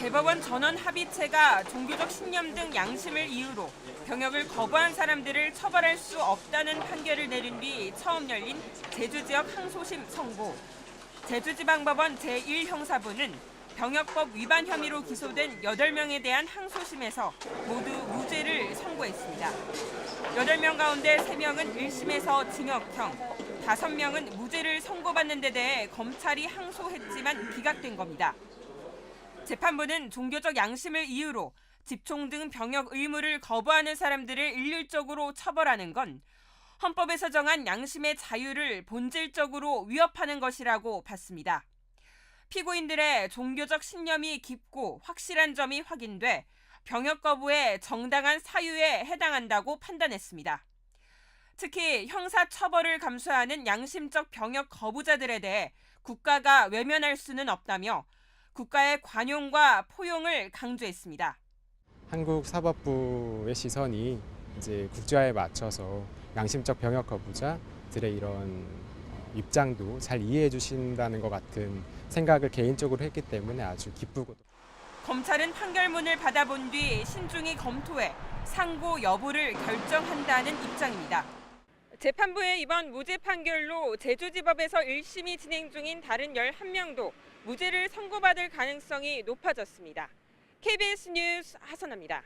대법원 전원 합의체가 종교적 신념 등 양심을 이유로 병역을 거부한 사람들을 처벌할 수 없다는 판결을 내린 뒤 처음 열린 제주 지역 항소심 선고. 제주지방법원 제1형사부는 병역법 위반 혐의로 기소된 8명에 대한 항소심에서 모두 무죄를 선고했습니다. 8명 가운데 3명은 1심에서 징역형, 5명은 무죄를 선고받는 데 대해 검찰이 항소했지만 기각된 겁니다. 재판부는 종교적 양심을 이유로 집총 등 병역 의무를 거부하는 사람들을 일률적으로 처벌하는 건 헌법에서 정한 양심의 자유를 본질적으로 위협하는 것이라고 봤습니다. 피고인들의 종교적 신념이 깊고 확실한 점이 확인돼 병역 거부의 정당한 사유에 해당한다고 판단했습니다. 특히 형사 처벌을 감수하는 양심적 병역 거부자들에 대해 국가가 외면할 수는 없다며 국가의 관용과 포용을 강조했습니다. 한국 사법부의 시선이 이제 국제화에 맞춰서 양심적 병역 거부자들의 이런 어, 입장도 잘 이해해 주신다는 것 같은 생각을 개인적으로 했기 때문에 아주 기쁘고 검찰은 판결문을 받아본 뒤 신중히 검토해 상고 여부를 결정한다는 입장입니다. 재판부의 이번 무죄 판결로 제주지법에서 1심이 진행 중인 다른 11명도 무죄를 선고받을 가능성이 높아졌습니다. KBS 뉴스 하선아입니다.